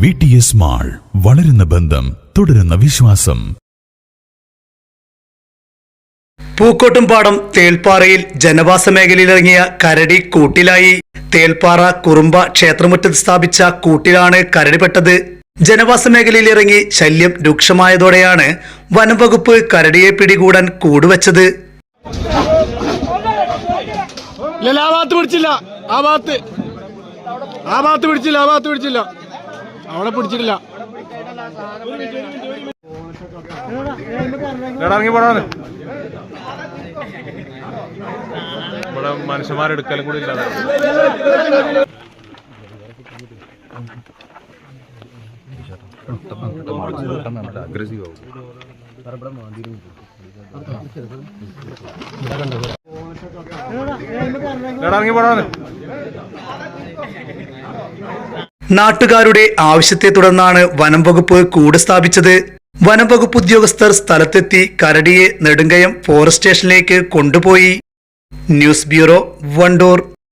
V T S mall വളരുന്ന ബന്ധം തുടരുന്ന വിശ്വാസം. പൂക്കോട്ടുംപാടം തേൽപ്പാറയിൽ ജനവാസ മേഖലയിലിറങ്ങിയ കരടി കൂട്ടിലായി. തേൽപ്പാറ കുറുമ്പ ക്ഷേത്രമുറ്റത്ത് സ്ഥാപിച്ച കൂട്ടിലാണ് കരടിപ്പെട്ടത് ജനവാസ മേഖലയിലിറങ്ങി ശല്യം രൂക്ഷമായതോടെയാണ് വനംവകുപ്പ് കരടിയെ പിടികൂടാൻ കൂടുവച്ചത്. ഇല്ല ആ ഭാഗത്ത് പിടിച്ചില്ല. ആ ഭാഗത്ത്. ആ ഭാഗത്ത് പിടിച്ചില്ല ആ ഭാഗത്ത് പിടിച്ചില്ല. അവിടെ പിടിച്ചിട്ടില്ല. ഇറങ്ങി പോടാന്ന് ഇവിടെ മനുഷ്യന്മാരെടുക്കലും കൂടി ഇല്ലാതെ. ഇറങ്ങി പോടാന്ന് നാട്ടുകാരുടെ ആവശ്യത്തെ തുടർന്നാണ് വനം വകുപ്പ് കൂട് സ്ഥാപിച്ചത്. വനം വകുപ്പ് ഉദ്യോഗസ്ഥർ സ്ഥലത്തെത്തി കരടിയെ നെടുങ്കയം ഫോറസ്റ്റ് സ്റ്റേഷനിലേക്ക് കൊണ്ടുപോയി. News bureau Wandoor.